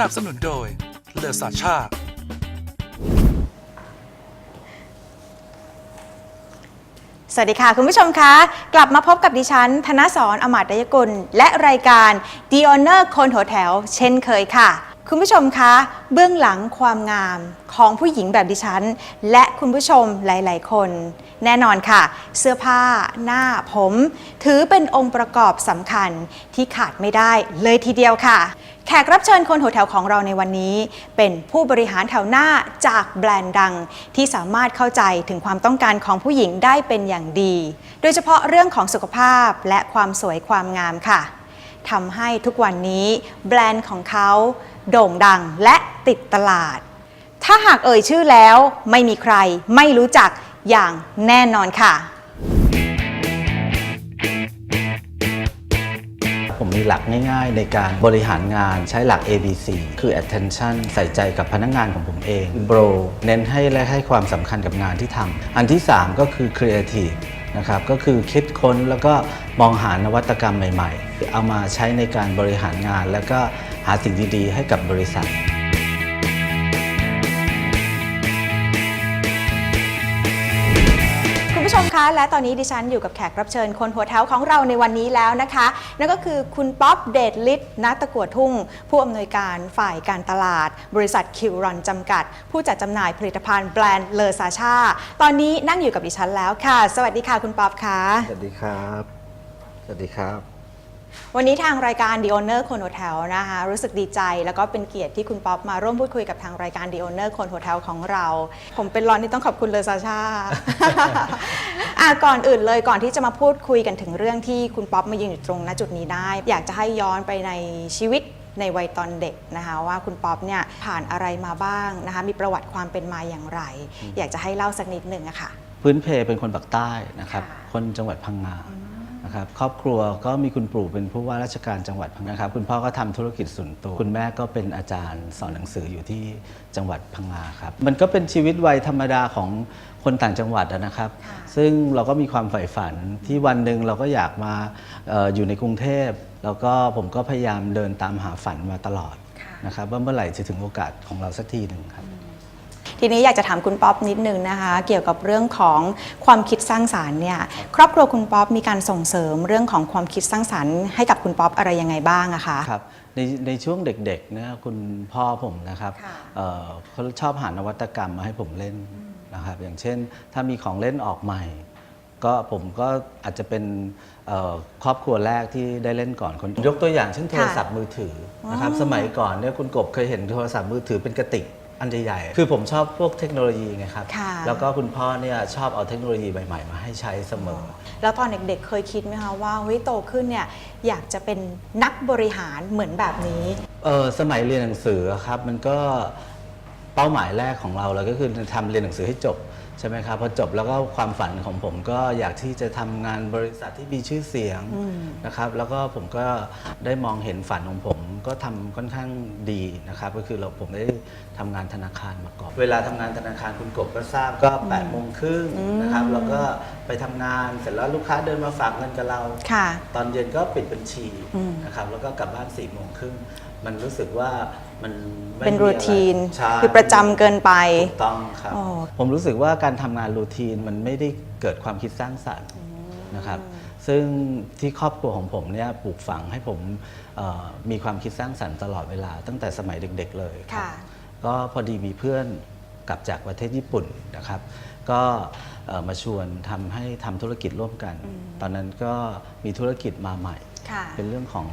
นับสนุนโดยเลอซาชาสวัสดีค่ะ คุณผู้ชมคะ กลับมาพบกับดิฉัน ธนสรอมาตยกุล และรายการ The Honor คนหัวแถว เช่นเคยค่ะ คุณผู้ชมคะ เบื้องหลังความงามของผู้หญิงแบบดิฉัน และคุณผู้ชมหลาย ๆ คน แน่นอนค่ะ เสื้อผ้า หน้าผม ถือเป็นองค์ประกอบสำคัญที่ขาดไม่ได้เลยทีเดียวค่ะ แขกรับเชิญคนหัวแถวของเราในวันนี้ เป็นผู้บริหารแถวหน้าจากแบรนด์ดัง ที่สามารถเข้าใจถึงความต้องการของผู้หญิงได้เป็นอย่างดี โดยเฉพาะเรื่องของสุขภาพและความสวยความงามค่ะทำให้ทุกวันนี้แบรนด์ของเขา โด่งดังและติดตลาด ถ้าหากเอ่ยชื่อแล้วไม่มีใครไม่รู้จักอย่างแน่นอนค่ะ หลักง่ายๆ ในการบริหารงานใช้หลัก ABC คือ attention ใส่ใจกับพนักงานของผมเอง bro เน้นให้และให้ความสำคัญกับงานที่ทำอันที่ 3 ก็คือ creative นะครับก็คือคิดค้นแล้วก็มองหานวัตกรรมใหม่ ๆ เอามาใช้ในการบริหารงาน แล้วก็หาสิ่งดีๆ ให้กับบริษัท และตอนนี้ดิฉันอยู่กับแขกรับเชิญคนหัวแถวของเราในวันนี้แล้วนะคะ นั่นก็คือคุณป๊อปเดดลิศนัตตะกัวทุ่ง ผู้อำนวยการฝ่ายการตลาด บริษัทคิวรอนจำกัด ผู้จัดจำหน่ายผลิตภัณฑ์แบรนด์เลอซาชาตอนนี้นั่งอยู่กับดิฉันแล้วค่ะ สวัสดีค่ะคุณป๊อปค่ะ สวัสดีครับ สวัสดีครับ วันนี้ทางรายการ The Owner คนหัวแถวนะคะรู้สึกดีใจแล้วก็เป็นเกียรติที่คุณป๊อปมาร่วมพูดคุยกับทางรายการ The Owner คนหัวแถวของเรา ผมเป็นรอนที่ต้องขอบคุณเลยซาชาอะก่อนอื่นเลยก่อนที่จะมาพูดคุยกันถึงเรื่องที่คุณป๊อปมายืนอยู่ตรงณจุดนี้ได้ อยากจะให้ย้อนไปในชีวิตในวัยตอนเด็กนะคะว่าคุณป๊อปเนี่ยผ่านอะไรมาบ้างนะคะมีประวัติความเป็นมาอย่างไร อยากจะให้เล่าสักนิดหนึ่งอะค่ะ พื้นเพเป็นคนปากใต้นะครับค่ะคนจังหวัดพังงา นะครับครอบครัวก็มีคุณปู่เป็นผู้ว่าราชการจังหวัดพังงาครับคุณพ่อก็ทำธุรกิจส่วนตัว คุณแม่ก็เป็นอาจารย์สอนหนังสืออยู่ที่จังหวัดพังงาครับมันก็เป็นชีวิตวัยธรรมดาของคนต่างจังหวัดอะนะครับค่ะซึ่งเราก็มีความใฝ่ฝันที่วันหนึ่งเราก็อยากมาเอออยู่ในกรุงเทพแล้วก็ผมก็พยายามเดินตามหาฝันมาตลอดค่ะนะครับว่าเมื่อไหร่จะถึงโอกาสของเราสักทีหนึ่งครับ ทีนี้อยากจะถามคุณป๊อปนิดนึงนะคะ เกี่ยวกับเรื่องของความคิดสร้างสารรค์เนี่ยครอบครัวคุณป๊อปมีการส่งเสริมเรื่องของความคิดสร้างสารรค์ให้กับคุณป๊อปอะไรยังไงบ้างอะคะครับในในช่วงเด็กๆเนี่ยคุณพ่อผมนะครับค่ะเอ่อเขาชอบหานวัตกรรมมาให้ผมเล่นนะครับอย่างเช่น ถ้ามีของเล่นออกใหม่ ก็ผมก็อาจจะเป็นเอ่อครอบครัวแรกที่ได้เล่นก่อนคนยกตัวอย่างเช่นโทรศัพท์มือถือนะครับอ๋อสมัยก่อนเนี่ยคุณกบเคยเห็นโทรศัพท์มือถือเป็นกระติก อันใหญ่ๆ คือผมชอบพวกเทคโนโลยีไงครับ ค่ะ แล้วก็คุณพ่อเนี่ยชอบเอาเทคโนโลยีใหม่ๆ มาให้ใช้เสมอ แล้วตอนเด็กๆ เคยคิดไหมคะว่าเฮ้ยโตขึ้นเนี่ยอยากจะเป็นนักบริหารเหมือนแบบนี้ เออสมัยเรียนหนังสืออะครับมันก็เป้าหมายแรกของเราเราก็คือทำเรียนหนังสือให้จบใช่ไหมครับพอจบแล้วก็ความฝันของผมก็อยากที่จะทำงานบริษัทที่มีชื่อเสียงนะครับ แล้วก็ผมก็ได้มองเห็นฝันของผม ก็ทำค่อนข้างดีนะครับ ก็คือเราผมได้ทำงานธนาคารมาก่อน เวลาทำงานธนาคารคุณกบก็ทราบก็8ปดโมงครึ่งนะครับแล้วก็ไปทำงานเสร็จแล้วลูกค้าเดินมาฝากเงินกับเราค่ะตอนเย็นก็ปิดบัญชีอืมนะครับแล้วก็กลับบ้านสี่โมงครึ่งมันรู้สึกว่ามันไม่เป็นมีรูอะไรทีนใช่คือประจำเกินไปถูกต้องครับอ๋อผมรู้สึกว่าการทำงานรูทีนมันไม่ได้เกิดความคิดสร้างสรรค์นะครับซึ่งที่ครอบครัวของผมเนี่ยปลูกฝังให้ผมเอ่อ มีความคิดสร้างสรรค์ตลอดเวลาตั้งแต่สมัยเด็กๆเลยครับค่ะก็พอดีมีเพื่อนกลับจากประเทศญี่ปุ่นนะครับ ก็เอ่อมาชวนทำให้ทำธุรกิจร่วมกัน ตอนนั้นก็มีธุรกิจมาใหม่ค่ะเป็นเรื่องของ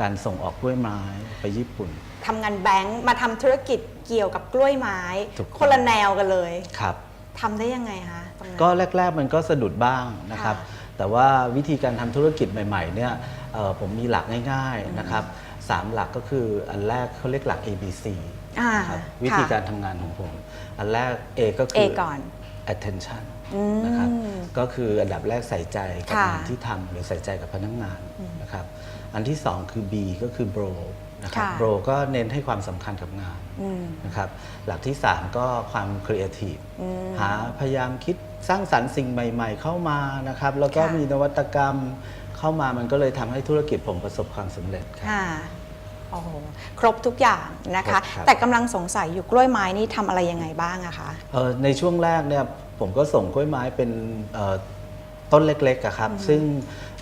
การส่งออกกล้วยไม้ไปญี่ปุ่นทำงานแบงค์มาทำธุรกิจเกี่ยวกับกล้วยไม้ถูกต้องคนละแนวกันเลยครับทำได้ยังไงคะตรงนั้นก็แรก ๆ มันก็สะดุดบ้างนะครับค่ะแต่ว่าวิธีการทำธุรกิจใหม่ ๆ เนี่ยเอ่อ ผมมีหลักง่ายๆนะครับสามหลักก็คืออันแรกเขาเรียกหลัก ABC อ่านะครับวิธีการทำงานของผม อันแรก A ก็คือ A ก่อน attention อืมนะครับก็คืออันดับแรกใส่ใจกับค่ะงานที่ทำหรือใส่ใจกับพนักงานนะครับอันที่สองคือ B ก็คือ bro นะครับค่ะ bro ก็เน้นให้ความสำคัญกับงานอืมนะครับหลักที่ 3 ก็ความครีเอทีฟอืมหาพยายามคิดสร้างสรรค์สิ่งใหม่ ๆ เข้ามานะครับแล้วก็ค่ะมีนวัตกรรม เข้ามามันก็เลยทำให้ธุรกิจผมประสบความสำเร็จครับ ค่ะโอ้โหครบทุกอย่างนะคะ ครบครับ แต่กำลังสงสัยอยู่กล้วยไม้นี่ทำอะไรยังไงบ้างอะคะ เอ่อในช่วงแรกเนี่ยผมก็ส่งกล้วยไม้เป็นเอ่อต้นเล็กๆอะครับ ซึ่ง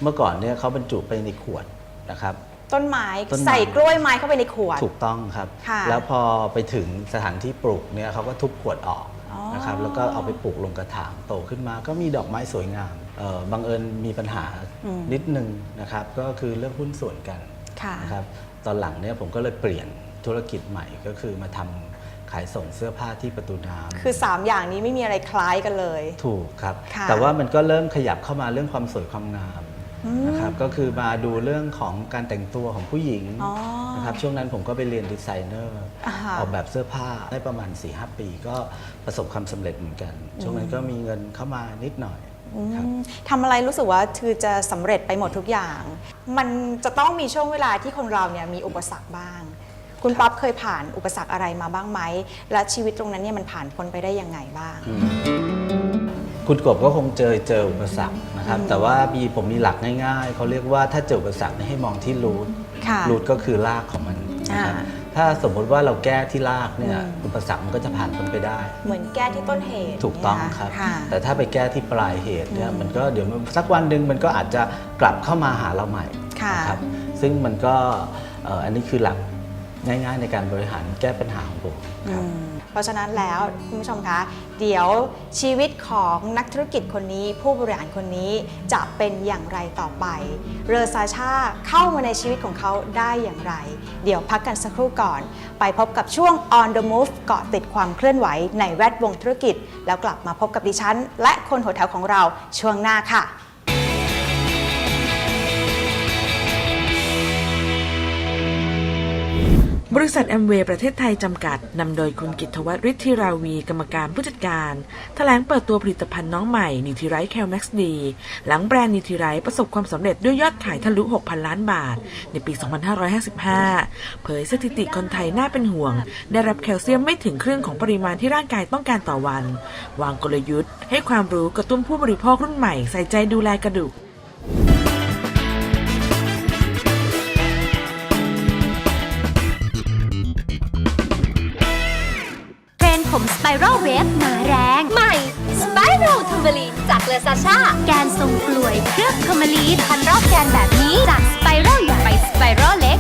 เมื่อก่อนเนี่ยเขาบรรจุไปในขวดนะครับ ต้นไม้ต้นไม้ ใส่กล้วยไม้เข้าไปในขวด ถูกต้องครับ ค่ะแล้วพอไปถึงสถานที่ปลูกเนี่ยเขาก็ทุบขวดออกอ๋อ นะครับแล้วก็เอาไปปลูกลงกระถางโตขึ้นมาก็มีดอกไม้สวยงามเอ่อ บังเอิญมีปัญหานิดนึงนะครับก็คือเรื่องหุ้นส่วนกันค่ะนะครับตอนหลังเนี่ยผมก็เลยเปลี่ยนธุรกิจใหม่ก็คือมาทำขายส่งเสื้อผ้าที่ประตูน้ำคือ 3 อย่างนี้ไม่มีอะไรคล้ายกันเลย ถูกครับค่ะแต่ว่ามันก็เริ่มขยับเข้ามาเรื่องความสวยความงามนะครับก็คือมาดูเรื่องของการแต่งตัวของผู้หญิงอ๋อนะครับช่วงนั้นผมก็ไปเรียนดีไซเนอร์อ่าฮะออกแบบเสื้อผ้าได้ประมาณ4-5ปี ก็ประสบความสำเร็จเหมือนกัน ช่วงนั้นก็มีเงินเข้ามานิดหน่อย ครับอืมทำอะไรรู้สึกว่าคือจะสำเร็จไปหมดทุกอย่าง มันจะต้องมีช่วงเวลาที่คนเราเนี่ยมีอุปสรรคบ้าง คุณป๊อปเคยผ่านอุปสรรคอะไรมาบ้างไหม และชีวิตตรงนั้นเนี่ยมันผ่านพ้นไปได้ยังไงบ้าง คุณกบก็คงเจอเจออุปสรรคนะครับ แต่ว่ามีผมมีหลักง่ายๆ เขาเรียกว่าถ้าเจออุปสรรคเนี่ยให้มองที่รูทค่ะรูทก็คือรากของมันนะครับอ่า ถ้าสมมุติว่าเราแก้ที่รากเนี่ยอุปสรรคมันก็จะผ่านพ้นไปได้ เหมือนแก้ที่ต้นเหตุถูกต้องเนี่ยครับค่ะแต่ถ้าไปแก้ที่ปลายเหตุเนี่ยมันก็เดี๋ยวมันสักวันหนึ่งมันก็อาจจะกลับเข้ามาหาเราใหม่ค่ะนะครับซึ่งมันก็เอ่ออันนี้คือหลักง่ายๆในการบริหารแก้ปัญหาของผมครับอืม เพราะฉะนั้นแล้วคุณผู้ชมคะ เดี๋ยวชีวิตของนักธุรกิจคนนี้ ผู้บริหารคนนี้จะเป็นอย่างไรต่อไป เรอซาชาเข้ามาในชีวิตของเขาได้อย่างไร เดี๋ยวพักกันสักครู่ก่อน ไปพบกับช่วง on the move เกาะติดความเคลื่อนไหวในแวดวงธุรกิจ แล้วกลับมาพบกับดิฉัน และคนหัวแถวของเราช่วงหน้าค่ะ บริษัทแอมเวย์ประเทศไทยจำกัด นำโดยคุณกิตวัฒน์ฤทธิราวีกรรมการผู้จัดการแถลงเปิดตัวผลิตภัณฑ์น้องใหม่นิทิไรแคลแม็กซ์ดี หลังแบรนด์นิทิไรประสบความสำเร็จด้วยยอดขายทะลุ 6,000 ล้านบาท ในปี 2555 เผยสถิติคนไทยน่าเป็นห่วง ได้รับแคลเซียมไม่ถึงครึ่งของปริมาณที่ร่างกายต้องการต่อวัน วางกลยุทธ์ ให้ความรู้กระตุ้นผู้บริโภครุ่นใหม่ใส่ใจดูแลกระดูก มสไปรัลเวฟมาแรง ใหม่สไปรัลทัมเบลีจากเลซาชาแกนทรงกลวยเคลือบคอมเมลีนพันรอบแกนแบบนี้จากสไปรัลใหญ่ไปสไปรัลเล็ก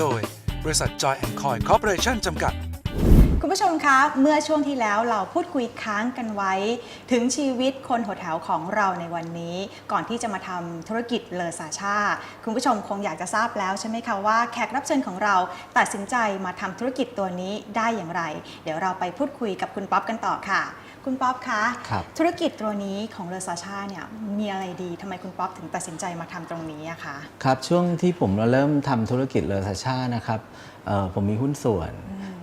โดย บริษัท Joy and Coy Corporation จำกัด คุณผู้ชมคะ เมื่อช่วงที่แล้วเราพูดคุยค้างกันไว้ ถึงชีวิตคนหัวแถวของเราในวันนี้ ก่อนที่จะมาทำธุรกิจเลอซาชา คุณผู้ชมคงอยากจะทราบแล้วใช่ไหมคะว่าแขกรับเชิญของเราตัดสินใจมาทำธุรกิจตัวนี้ได้อย่างไร เดี๋ยวเราไปพูดคุยกับคุณป๊อปกันต่อค่ะ คุณป๊อปคะครับธุรกิจตัวนี้ของเลอซาชาเนี่ยมีอะไรดีทำไมคุณป๊อปถึงตัดสินใจมาทำตรงนี้อะคะครับช่วงที่ผมเริ่มทำธุรกิจเลอซาชานะครับเอ่อผมมีหุ้นส่วน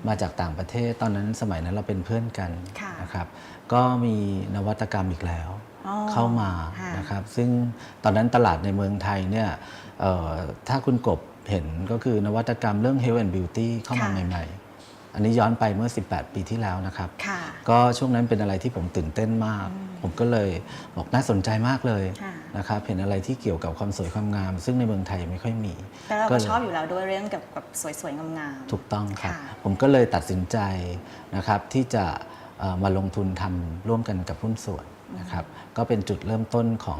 มาจากต่างประเทศตอนนั้นสมัยนั้นเราเป็นเพื่อนกันค่ะนะครับก็มีนวัตกรรมอีกแล้วอ๋อเข้ามาค่ะนะครับ ซึ่งตอนนั้นตลาดในเมืองไทยเนี่ยเอ่อถ้าคุณกบเห็นก็คือนวัตกรรมเรื่อง health and beauty เข้ามาค่ะใหม่ ๆ อันนี้ย้อนไปเมื่อ 18 ปีที่แล้วนะครับ ค่ะ ก็ช่วงนั้นเป็นอะไรที่ผมตื่นเต้นมาก ผมก็เลยบอกน่าสนใจมากเลยค่ะ นะครับเห็นอะไรที่เกี่ยวกับความสวยความงาม ซึ่งในเมืองไทยไม่ค่อยมี แต่เราก็ลย ชอบอยู่แล้วด้วยเรื่องเกี่ยวกับสวยๆงามๆ ถูกต้องครับ ค่ะ ผมก็เลยตัดสินใจนะครับที่จะเอ่อมาลงทุนทำร่วมกันกับหุ้นส่วนนะครับ ก็เป็นจุดเริ่มต้นของ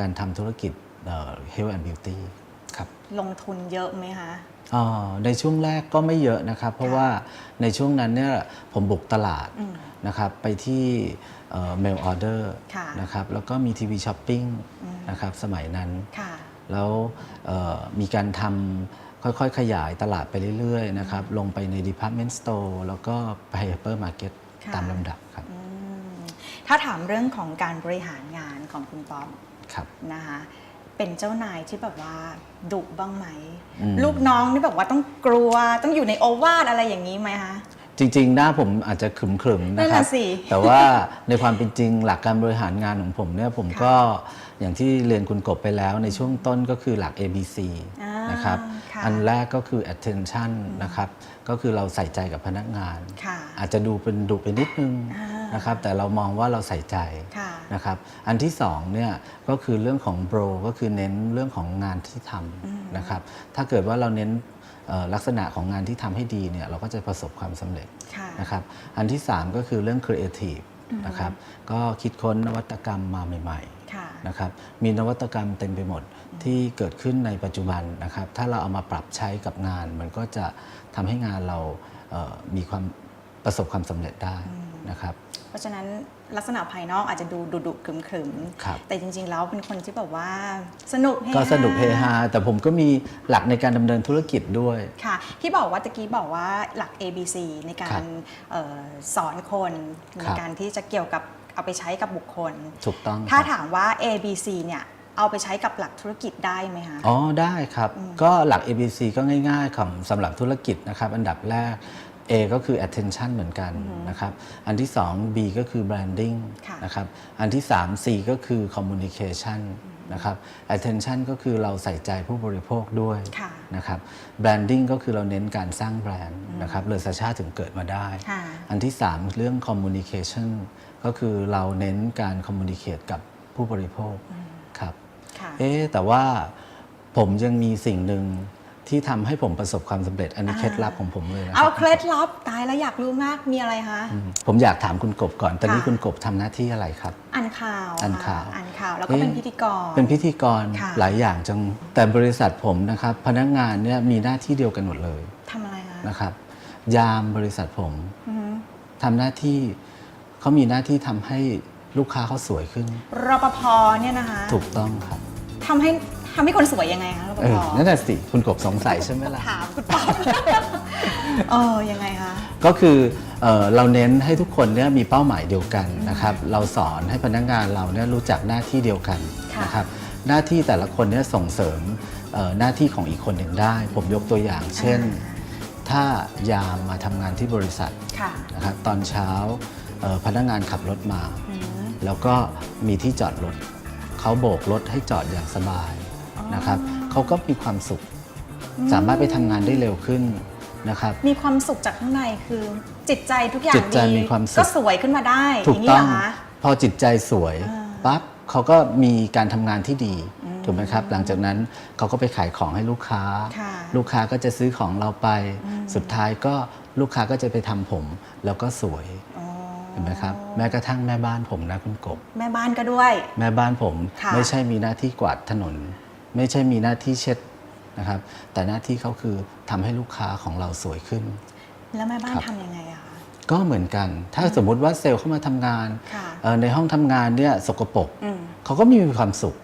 การทำธุรกิจเอ่อ Health and Beauty ครับ ลงทุนเยอะไหมคะเอ่อในช่วงแรกก็ไม่เยอะนะครับ เพราะว่าในช่วงนั้นเนี่ยผมบุกตลาดอืมนะครับไปที่เมลออเดอร์ค่ะนะครับแล้วก็มีทีวีช้อปปิ้งนะครับสมัยนั้นค่ะแล้วเอ่อมีการทำค่อยๆ ขยายตลาดไปเรื่อยๆนะครับลงไปใน Department Store แล้วก็ไป Hypermarket ค่ะตามลำดับครับอืมถ้าถามเรื่องของการบริหารงานของคุณป๊อปครับนะคะ เป็นเจ้านายที่แบบว่าดุบ้างไหม อืม ลูกน้องนี่แบบว่าต้องกลัวต้องอยู่ในโอวาทอะไรอย่างนี้ไหมคะ จริงๆ หน้าผมอาจจะขรึมๆนั่นะนคน่ะรับสิแต่ว่าในความเป็นจริงหลักการบริหารงานของผมเนี่ยผมค่ะก็อย่างที่เรียนคุณกบไปแล้วในช่วงต้นก็คือหลัก ABC อ่านนะครับ ค่ะอันแรกก็คือ attention นะครับ ก็คือเราใส่ใจกับพนักงาน ค่ะอาจจะดูเป็นดุไปนิดนึง อ่า นนะครับแต่เรามองว่าเราใส่ใจค่ะนะครับอันที่สองเนี่ยก็คือเรื่องของ bro ก็คือเน้นเรื่องของงานที่ทำนะครับถ้าเกิดว่าเราเน้นเอ่อลักษณะของงานที่ทำให้ดีเนี่ยเราก็จะประสบความสำเร็จค่ะนะครับอันที่ 3 ก็คือเรื่อง Creative นะครับก็คิดค้นนวัตกรรมมาใหม่ค่ะๆนะครับมีนวัตกรรมเต็มไปหมดที่เกิดขึ้นในปัจจุบันนะครับถ้าเราเอามาปรับใช้กับงาน มันก็จะทำให้งานเราเอ่อมีความประสบความสำเร็จได้ นะครับเพราะฉะนั้นลักษณะภายนอกอาจจะดูดุดุๆขรึมขรึมๆครับแต่จริง ๆ แล้วเป็นคนที่แบบว่าสนุกเฮฮาก็สนุกเฮฮาแต่ผมก็มีหลักในการดำเนินธุรกิจด้วยค่ะที่บอกว่าตะกี้บอกว่าหลัก ABC ในกาครัรบเออสอนคนในครับการที่จะเกี่ยวกับเอาไปใช้กับบุคคลถูกต้องถ้าครับถามว่า ABC เนี่ยเอาไปใช้กับหลักธุรกิจได้ไหมคะอ๋อได้ครับ ก็หลัก ABC ก็ง่ายๆของสำหรับธุรกิจนะครับ อันดับแรก A ก็คือ attention เหมือนกันนะครับ อันที่ 2 B ก็คือ branding ค่ะนะครับ อันที่ 3 C ก็คือ communication นะครับ attention ก็คือเราใส่ใจผู้บริโภคด้วยค่ะนะครับ branding ก็คือเราเน้นการสร้างแบรนด์นะครับเลอซาชาถึงเกิดมาได้ค่ะอันที่ 3 เรื่อง communication ก็คือเราเน้นการ communicate กับผู้บริโภคครับค่ะเอ๊ะแต่ว่าผมยังมีสิ่งหนึ่ง ที่ทำให้ผมประสบความสำเร็จ อันนี้อ่าเคล็ดลับของผมเลยนะคเอารับเคล็ดลับตายแล้วอยากรู้มากมีอะไรคะ อืมผมอยากถามคุณกบก่อน ตอนนี้ค่ะ คุณกบทำหน้าที่อะไรครับ อ่านข่าวอ่านข่าว ค่ะอ่านข่าวแล้วก็เป็นเอ๊ะพิธีกร เป็นพิธีกรค่ะ หลายอย่างจัง แต่บริษัทผมนะครับ พนักงานเนี่ยมีหน้าที่เดียวกันหมดเลยทำอะไรคะนะครับ ยามบริษัทผมอือฮึทำหน้าที่เขามีหน้าที่ทำให้ลูกค้าเขาสวยขึ้น รปภเนี่ยนะคะถูกต้องครับ ทำให้ ทำให้คนสวยยังไงคะรปเอภอนั่นแหะสิคุณกบสงสัยใช่ไหมล่ะ ถามคุณป๊อปเออยังไงคะ ก็คือเอ่อเราเน้นให้ทุกคนเนี่ยมีเป้าหมายเดียวกันนะครับเราสอนให้พนักงานเราเนี่ยรู้จักหน้าที่เดียวกันค่ะนะครับหน้าที่แต่ละคนเนี่ยส่งเสริมเอ่อหน้าที่ของอีกคนหนึ่งได้ ผมยกตัวอย่าง เช่น ถ้ายามมาทำงานที่บริษัทค่ะนะครับตอนเช้าเอ่อพนักงานขับรถมา อืม แล้วก็มีที่จอดรถเขาโบกรถให้จอดอย่างสบาย นะครับเขาก็มีความสุข สามารถไปทำงานได้เร็วขึ้นนะครับ มีความสุขจากข้างในคือ จิตใจทุกอย่าจิงตใจดีมีความสุข ก็สวยขึ้นมาได้อถูกย่างนี้ต้เหอรงอคะ พอจิตใจสวยอ่าปั๊บเขาก็มีการทำงานที่ดีถูกไหมครับ หลังจากนั้นเขาก็ไปขายของให้ลูกค้า ค่ะลูกค้าก็จะซื้อของเราไปสุดท้ายก็ลูกค้าก็จะไปทำผม แล้วก็สวยอ๋อเห็นไหมครับแม้กระทั่งแม่บ้านผมนะคุณกบ แม่บ้านก็ด้วย แม่บ้านผมค่ะ ไม่ใช่มีหน้าที่กวาดถนน ไม่ใช่มีหน้าที่เช็ดนะครับ แต่หน้าที่เขาคือทำให้ลูกค้าของเราสวยขึ้น แล้วแม่บ้านครับทำยังไงอะคะก็เหมือนกัน ถ้าสมมุติว่าเซลล์เข้ามาทำงานค่ะเอ่อในห้องทำงานเนี่ยสกปรกอืมเขาก็ไม่มีความสุข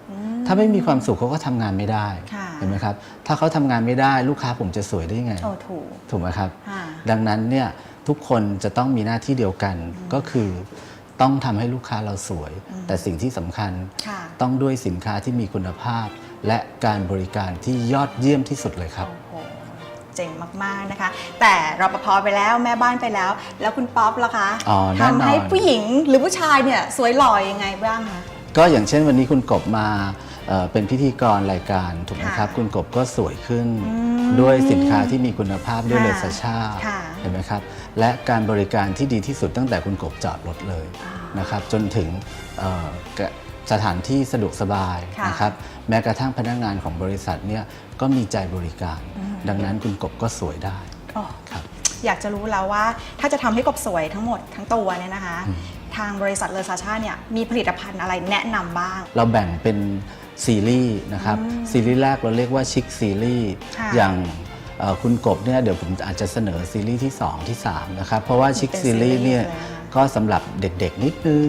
ถ้าไม่มีความสุขเขาก็ทำงานไม่ได้ค่ะเห็นไหมครับ ถ้าเขาทำงานไม่ได้ลูกค้าผมจะสวยได้ยังไงโอ้ถูกถูกไหมครับค่ะดังนั้นเนี่ยทุกคนจะต้องมีหน้าที่เดียวกันก็คือต้องทำให้ลูกค้าเราสวย แต่สิ่งที่สำคัญค่ะต้องด้วยสินค้าที่มีคุณภาพ และการบริการที่ยอดเยี่ยมที่สุดเลยครับ โอ้โหเจ๋งมากๆนะคะ แต่รปภไปแล้วแม่บ้านไปแล้ว แล้วคุณป๊อปล่ะคะอ๋อแน่นอน ทำให้ผู้หญิงหรือผู้ชายเนี่ยสวยหล่อยังไงบ้างคะ ก็อย่างเช่นวันนี้คุณกบมาเอ่อเป็นพิธีกรรายการถูกไหมครับ ค่ะคุณกบก็สวยขึ้น อืมด้วยสินค้าที่มีคุณภาพด้วยค่ะเลสชาค่ะเห็นไหมครับ และการบริการที่ดีที่สุดตั้งแต่คุณกบจอดรถเลยนะครับ จนถึงเอ่อกะ สถานที่สะดวกสบายค่ะนะครับแม้กระทั่งพนักงานของบริษัทเนี่ยก็มีใจบริการ ดังนั้นคุณกบก็สวยได้โอ้ครับอยากจะรู้แล้วว่าถ้าจะทำให้กบสวยทั้งหมดทั้งตัวเนี่ยนะคะ ทางบริษัทเลอซาชาเนี่ยมีผลิตภัณฑ์อะไรแนะนำบ้าง เราแบ่งเป็นซีรีส์นะครับ ซีรีส์แรกเราเรียกว่าชิคซีรีส์ค่ะอย่างเอ่อคุณกบเนี่ยเดี๋ยวผมอาจจะเสนอซีรีส์ที่ 2 ที่ 3 นะครับ เพราะว่าชิคเป็นซีรีส์เนี่ยซีรีส์เลยนะคะก็สำหรับเด็กๆนิดนึง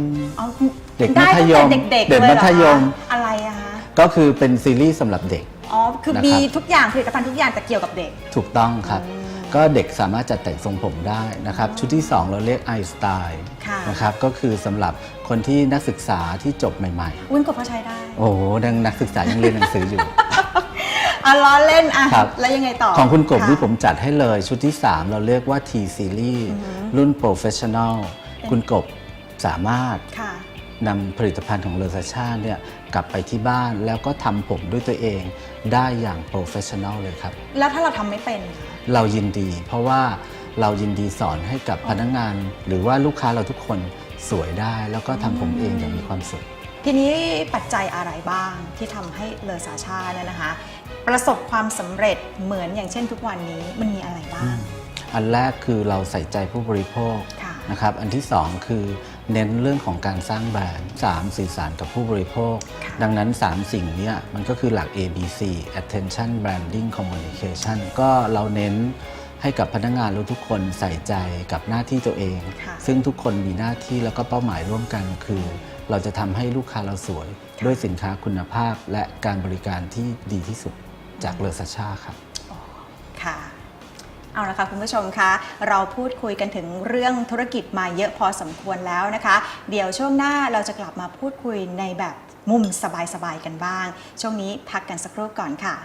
เอาเด็กได้มัธยมตั้งแต่เด็กๆเด็กเลยเหรอมัธยม คะอะไรอะคะ ก็คือเป็นซีรีส์สำหรับเด็ก อ๋อ คือนะครับ มีทุกอย่างผลิตภัณฑ์ทุกอย่างแต่เกี่ยวกับเด็ก ถูกต้องครับ อืมก็เด็กสามารถจัดแต่งทรงผมได้นะครับ ชุดที่ 2 เราเรียกไอสไตล์ค่ะ นะครับก็คือสำหรับคนที่นักศึกษาที่จบใหม่ อุ้นกบเขาใช้ได้ๆ โอ้โหดังนักศึกษายังเรียนหนังสืออยู่ อะล้อเล่นอะ ครับ แล้วยังไงต่อของคุณกบะ ที่ผมจัดให้เลยชุดที่ 3 เราเรียกว่า T Series รุ่น Professional คุณกบสามารถค่ะ นำผลิตภัณฑ์ของเลอซาชาเนี่ยกลับไปที่บ้านแล้วก็ทำผมด้วยตัวเองได้อย่างโปรเฟชชั่นอลเลยครับ แล้วถ้าเราทำไม่เป็นคะ เรายินดี เพราะว่าเรายินดีสอนให้กับพนักงาน หรือว่าลูกค้าเราทุกคนสวยได้ แล้วก็ทำผมเองอย่างมีความสุข ทีนี้ปัจจัยอะไรบ้างที่ทำให้เลอซาชาเนี่ยนะคะ ประสบความสำเร็จเหมือนอย่างเช่นทุกวันนี้มันมีอะไรบ้าง อันแรกคือเราใส่ใจผู้บริโภคค่ะ นะครับ อันที่2คือ เน้นเรื่องของการสร้างแบรนด์ 3. สื่อสารกับผู้บริโภคค่ะดังนั้น 3 สิ่งเนี้ยมันก็คือหลัก ABC attention branding communication ก็เราเน้นให้กับพนักงานเราทุกคนใส่ใจกับหน้าที่ตัวเองค่ะซึ่งทุกคนมีหน้าที่แล้วก็เป้าหมายร่วมกันคือ เราจะทำให้ลูกค้าเราสวย ด้วยสินค้าคุณภาพและการบริการที่ดีที่สุดจากเลอซาชาครับค่ะ เอาละค่ะคุณผู้ชมคะเราพูดคุยกันถึงเรื่องธุรกิจมาเยอะพอสมควรแล้วนะคะ เดี๋ยวช่วงหน้าเราจะกลับมาพูดคุยในแบบมุมสบายๆกันบ้าง ช่วงนี้พักกันสักครู่ก่อนค่ะ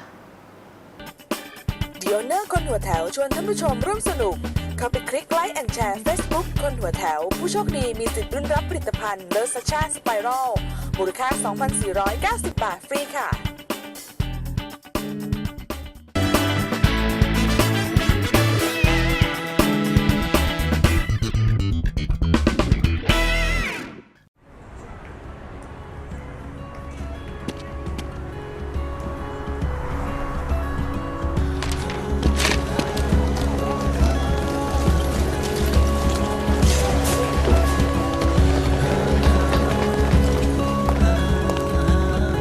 เดียเนอร์คนหัวแถวชวนท่านผู้ชมร่วมสนุก เข้าไปคลิกไลค์แอนแชร์ Facebook คนหัวแถว ผู้โชคดีมีสิทธิ์รุ่นรับผลิตภัณฑ์เลอสชาสไปรัลมูลค่า 2,490 บาทฟรีค่ะ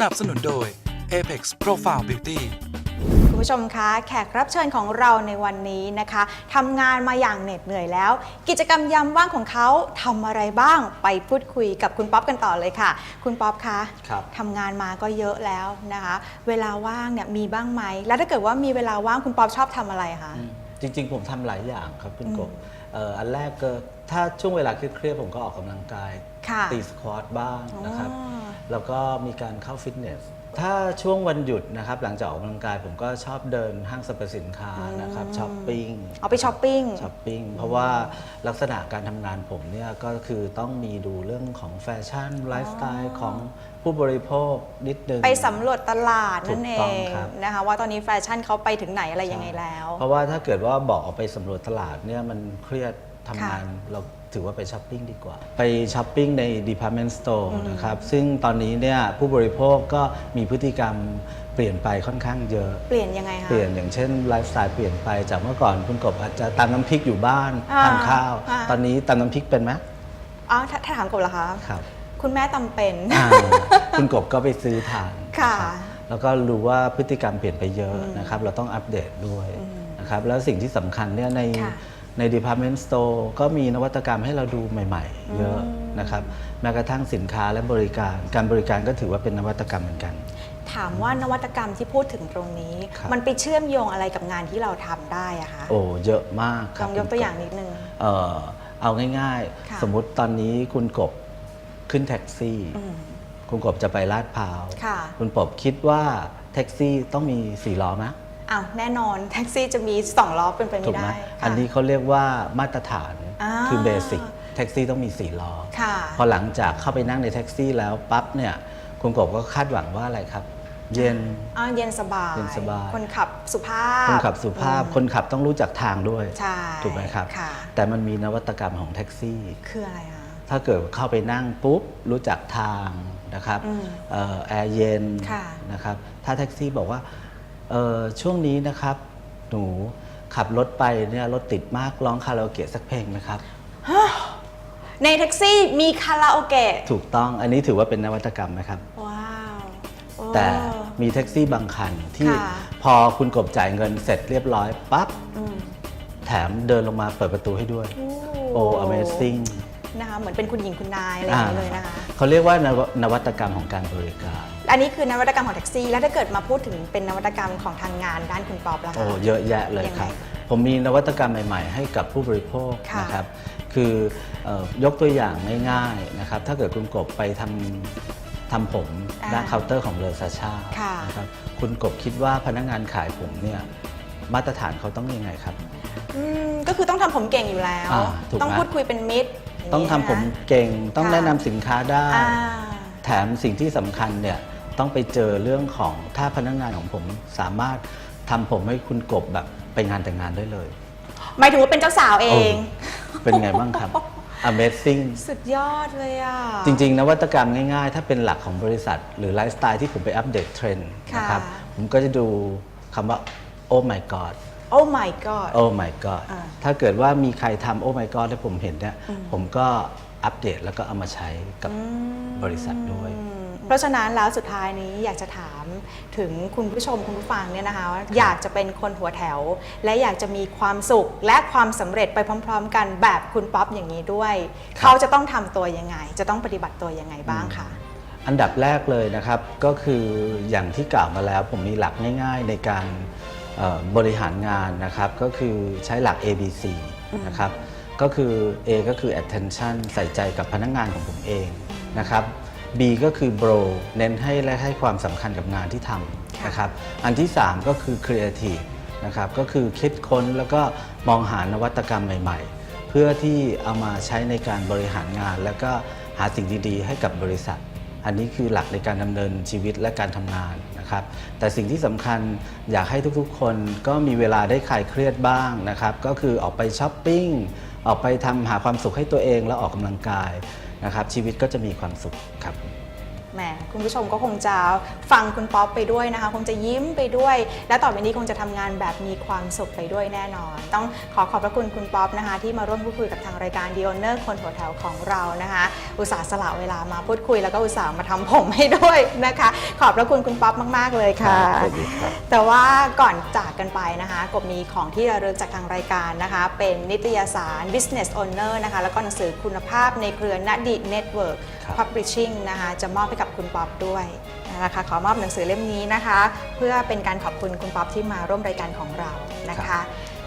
นับสนุนโดย Apex Profile Beauty คุณผู้ชมคะแขกรับเชิญของเราในวันนี้นะคะทำงานมาอย่างเหน็ดเหนื่อยแล้ว กิจกรรมยามว่างของเขาทำอะไรบ้างไปพูดคุยกับคุณป๊อปกันต่อเลยค่ะ คุณป๊อปคะครับ ทำงานมาก็เยอะแล้วนะคะ เวลาว่างเนี่ยมีบ้างไหมแล้วถ้าเกิดว่ามีเวลาว่างคุณป๊อปชอบทำอะไรคะ จริงๆ ผมทำหลายอย่างครับคุณกบเอ่ออันแรกก็ ถ้าช่วงเวลาเครียดๆผมก็ออกกำลังกาย ค่ะตีสควอตบ้างนะครับ อ๋อ แล้วก็มีการเข้าฟิตเนส ถ้าช่วงวันหยุดนะครับ หลังจากออกกำลังกายผมก็ชอบเดินห้างสรรพสินค้านะครับช้อปปิ้งเอาไปช้อปปิ้ง ช้อปปิ้งเพราะว่าลักษณะการทำงานผมเนี่ยก็คือต้องมีดูเรื่องของแฟชั่นไลฟ์สไตล์ของผู้บริโภคนิดนึง ไปสำรวจตลาดนั่นเอถูกต้องงครับ นะคะ ว่าตอนนี้แฟชั่นเขาไปถึงไหนอะไรยังไงแล้ว เพราะว่าถ้าเกิดว่าบอกออกไปสำรวจตลาดเนี่ยมันเครียด ทำงานค่ะเราถือว่าไปช้อปปิ้งดีกว่า ไปช้อปปิ้งใน Department Store นะครับ ซึ่งตอนนี้เนี่ยผู้บริโภคก็มีพฤติกรรมเปลี่ยนไปค่อนข้างเยอะ เปลี่ยนยังไงคะ เปลี่ยนอย่างเช่นไลฟ์สไตล์เปลี่ยนไปจากเมื่อก่อนคุณกบอาจจะตำน้ำพริกอยู่บ้านอ่าทานข้าว อ่า ตอนนี้ตำน้ำพริกเป็นไหมอ๋อถ้าถ้าถามกบเหรอคะ ครับ คุณแม่ตำเป็น อ่าคุณกบก็ไปซื้อทานค่ะนะครับแล้วก็รู้ว่าพฤติกรรมเปลี่ยนไปเยอะนะครับ เราต้องอัปเดตด้วยนะครับ แล้วสิ่งที่สำคัญเนี่ยในค่ะ ใน Department Store ก็มีนวัตกรรมให้เราดูใหม่ ๆ เยอะนะครับแม้กระทั่งสินค้าและบริการ การบริการก็ถือว่าเป็นนวัตกรรมเหมือนกัน ถามว่านวัตกรรมที่พูดถึงตรงนี้ ครับ มันไปเชื่อมโยงอะไรกับงานที่เราทำได้อะคะโอ้เยอะมากคลรับองยกตัวอย่างคุณนิดนึง เอ่อเอาง่ายค่ะ ๆ สมมุติตอนนี้คุณกบขึ้นแท็กซี่ อืม คุณกบจะไปลาดพร้าวค่ะคุณกบคิดว่าแท็กซี่ต้องมีสี่ล้อไหม อ้าวแน่นอนแท็กซี่จะมีสองล้อเป็นไปถูไม่กไหมได้ค่ะ อันนี้เขาเรียกว่ามาตรฐานอ่า คือเบสิกแท็กซี่ต้องมีสี่ล้อ ค่ะ พอหลังจากเข้าไปนั่งในแท็กซี่แล้วปั๊บเนี่ยคุณกบก็คาดหวังว่าอะไรครับ เย็น อ่าเย็นสบาย เย็นสบาย คนขับสุภาพคนขับสุภาพอืมคนขับต้องรู้จักทางด้วย ใช่ถูกไหมครับ ค่ะ แต่มันมีนวัตกรรมของแท็กซี่ คืออะไรคะทถ้าเกิดเข้าไปนั่งปุ๊บ รู้จักทางนะครับอืมเอ่อแอร์เย็นค่ะ นะครับถ้าแท็กซี่บอกว่าเอ่อ ช่วงนี้นะครับ หนูขับรถไปเนี่ยรถติดมากร้องคาราโอเกะสักเพลงไหมครับ ในแท็กซี่มีคาราโอเกะ ถูกต้องอันนี้ถือว่าเป็นนวัตกรรมไหมครับ ว้าวโอ้ แต่มีแท็กซี่บางคันที่ค่ะ พอคุณกบจ่ายเงินเสร็จเรียบร้อยปั๊บอืมแถมเดินลงมาเปิดประตูให้ด้วย โอ้ amazing นะคะเหมือนเป็นคุณหญิงคุณนายอะไรอย่างนี้เลยนะคะ เขาเรียกว่านวนวัตกรรมของการบริการ อันนี้คือนวัตกรรมของแท็กซี่ แล้วถ้าเกิดมาพูดถึงเป็นนวัตกรรมของทางงานด้านคุณป๊อปแล้วโอ้คะเยอะแยะเลยครับยังไงผมมีนวัตกรรมใหม่ ๆ ให้กับผู้บริโภคค่ะนะครับ คือเอ่อยกตัวอย่างง่ายๆนะครับ ถ้าเกิดคุณกบไปทำทำผมหน้าเคาน์เตอร์ของเลอซาชาค่ะนะครับ คุณกบคิดว่าพนักงานขายผมเนี่ยมาตรฐานเขาต้องยังไงครับอืมก็คือต้องทำผมเก่งอยู่แล้วอ่าถูกไหมต้องพูดคุยเป็นมิตรย่า ต้องนี้ทำผมนะคะเก่งต้องค่ะแนะนำสินค้าได้ อ่า แถมสิ่งที่สำคัญเนี่ยต้องไปเจอเรื่องของถ้าพนักงานของผมสามารถทำผมให้คุณกบแบบไปงานแต่งงานได้เลยหมายถึงว่าเป็นเจ้าสาวเองโเป็นไงบ้างครับ Amazing สุดยอดเลยอะ จริง ๆนวัตกรรมง่ายๆ ถ้าเป็นหลักของบริษัท หรือไลฟ์สไตล์ที่ผมไปอัปเดตเทรนด์ค่ะนะครับผมก็จะดูคำว่า oh my god โอ้ my god oh my god อ่าถ้าเกิดว่ามีใครทำ oh my god ให้ผมเห็นเนี่ยผมก็อัปเดตแล้วก็เอามาใช้กับบริษัทด้วย อืมเพราะฉะนั้นแล้วสุดท้ายนี้อยากจะถามถึงคุณผู้ชมคุณผู้ฟังเนี่ยนะคะว่าอยากจะเป็นคนหัวแถว และอยากจะมีความสุขและความสำเร็จไปพร้อม ๆ กันแบบคุณป๊อปอย่างนี้ด้วย ครับ เขาจะต้องทำตัวยังไง จะต้องปฏิบัติตัวยังไงบ้างคะ อันดับแรกเลยนะครับก็คืออย่างที่กล่าวมาแล้วผมมีหลักง่าย ๆ ในการเอ่อ บริหารงานนะครับก็คือใช้หลัก ABC นะครับก็คือ A ก็คือ attention ใส่ใจกับพนักงานของผมเองนะครับ B ก็คือ bro เน้นให้และให้ความสำคัญกับงานที่ทำนะครับอันที่ 3 ก็คือ creative นะครับก็คือคิดค้นแล้วก็มองหานวัตกรรมใหม่ ๆ เพื่อที่เอามาใช้ในการบริหารงาน แล้วก็หาสิ่งดีๆ ให้กับบริษัท อันนี้คือหลักในการดำเนินชีวิตและการทำงาน นะครับแต่สิ่งที่สำคัญอยากให้ทุกๆ คนก็มีเวลาได้คลายเครียดบ้างนะครับก็คือออกไปช้อปปิ้งออกไปทำหาความสุขให้ตัวเองแล้วออกกำลังกายนะครับชีวิตก็จะมีความสุขครับ แหมคุณผู้ชมก็คงจะฟังคุณป๊อปไปด้วยนะคะ คงจะยิ้มไปด้วย และต่อไปนี้คงจะทำงานแบบมีความสุขไปด้วยแน่นอน ต้องขอขอบพระคุณคุณป๊อปนะคะ ที่มาร่วมพูดคุยกับทางรายการ d ี o เนอร์คนหัวแถวของเรานะคะ อุตส่าห์สละเวลามาพูดคุย แล้วก็อุตส่าห์มาทำผมให้ด้วยนะคะ ขอบพระคุณคุณป๊อปมาก ๆ เลยค่ะ สวัสดีครับ แต่ว่าก่อนจากกันไปนะคะกบมีของที่ระลึกจากทางรายการนะคะ เป็นนิตยสาร Business Owner นะคะ แล้วก็หนังสือคุณภาพในเครือณดิ Network ครับ Publishing นะคะจะมอบให้กับคุณป๊อปด้วยนะคะขอมอบหนังสือเล่มนี้นะคะ เพื่อเป็นการขอบคุณคุณป๊อปที่มาร่วมรายการของเรานะคะ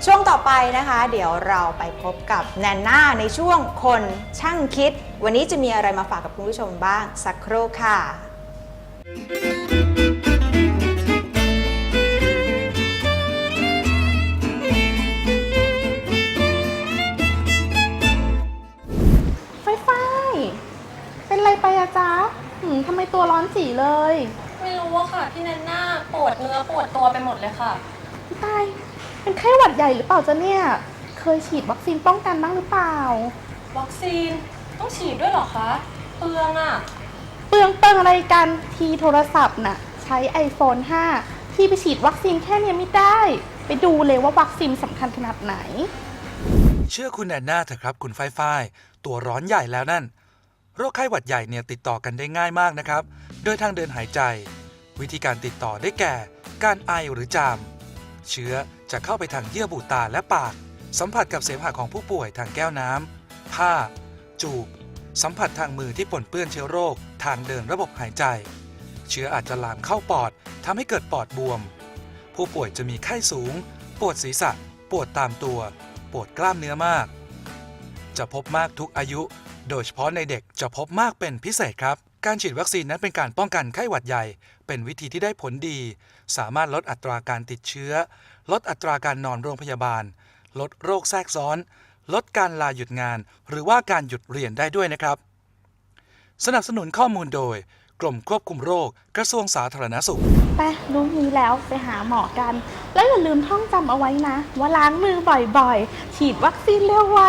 ช่วงต่อไปนะคะ เดี๋ยวเราไปพบกับแนนนาในช่วงคนช่างคิด วันนี้จะมีอะไรมาฝากกับคุณผู้ชมบ้างสักครู่ค่ะไฟไฟ เป็นไรไปอะจ๊ะหืมทำไมตัวร้อนจีเลย ไม่รู้ว่าค่ะ พี่แนนน่าปวดเนื้อปวดตัวไปหมดเลยค่ะพี่ตาย เป็นไข้หวัดใหญ่หรือเปล่าจ๊ะเนี่ย เคยฉีดวัคซีนป้องกันบ้างหรือเปล่า วัคซีนต้องฉีดด้วยเหรอคะเปลืองอะเปลืองเปิงอะไรกันทีโทรศัพท์น่ะ ใช้ iPhone 5 ที่ไปฉีดวัคซีนแค่เนี้ยไม่ได้ ไปดูเลยว่าวัคซีนสำคัญขนาดไหน เชื่อคุณแอนนาเถอะครับ คุณฝ้ายฝ้ายตัวร้อนใหญ่แล้วนั่น โรคไข้หวัดใหญ่เนี่ยติดต่อกันได้ง่ายมากนะครับ โดยทางเดินหายใจ วิธีการติดต่อได้แก่ การไอหรือจาม เชื้อจะเข้าไปทางเยื่อบุตาและปาก สัมผัสกับเสมหะของผู้ป่วยทางแก้วน้ำผ้า จูบ สัมผัสทางมือที่ปนเปื้อนเชื้อโรค ทางเดินระบบหายใจ เชื้ออาจจะลามเข้าปอดทำให้เกิดปอดบวม ผู้ป่วยจะมีไข้สูง ปวดศีรษะ ปวดตามตัว ปวดกล้ามเนื้อมาก จะพบมากทุกอายุ โดยเฉพาะในเด็กจะพบมากเป็นพิเศษครับ การฉีดวัคซีนนั้นเป็นการป้องกันไข้หวัดใหญ่ เป็นวิธีที่ได้ผลดี สามารถลดอัตราการติดเชื้อ ลดอัตราการนอนโรงพยาบาล ลดโรคแทรกซ้อน ลดการลาหยุดงาน หรือว่าการหยุดเรียนได้ด้วยนะครับ สนับสนุนข้อมูลโดย กรมควบคุมโรค กระทรวงสาธารณสุข ไปรู้นี้แล้วไปหาหมอกัน แล้วอย่าลืมท่องจำเอาไว้นะ ว่าล้างมือบ่อยๆ ฉีดวัคซีนเร็วไว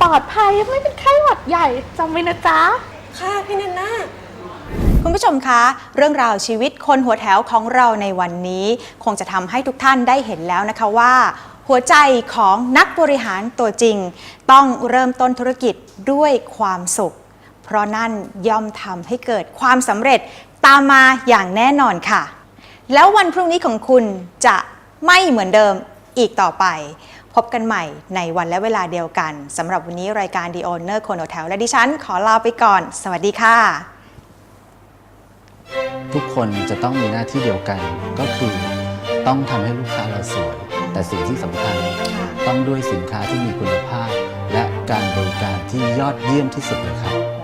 ปลอดภัยไม่เป็นไข้หวัดใหญ่จำไว้นะจ๊ะ ค่ะพี่แนนนาคุณผู้ชมคะ เรื่องราวชีวิตคนหัวแถวของเราในวันนี้ คงจะทำให้ทุกท่านได้เห็นแล้วนะคะว่า หัวใจของนักบริหารตัวจริง ต้องเริ่มต้นธุรกิจด้วยความสุข เพราะนั่นย่อมทำให้เกิดความสำเร็จตามมาอย่างแน่นอนค่ะ แล้ววันพรุ่งนี้ของคุณจะไม่เหมือนเดิมอีกต่อไป พบกันใหม่ในวันและเวลาเดียวกันสำหรับวันนี้รายการ The Owner คนหัวแถวและดิฉันขอลาไปก่อน สวัสดีค่ะ ทุกคนจะต้องมีหน้าที่เดียวกันก็คือต้องทำให้ลูกค้าเราสวย แต่สิ่งที่สำคัญต้องด้วยสินค้าที่มีคุณภาพ และการบริการที่ยอดเยี่ยมที่สุดเลยครับ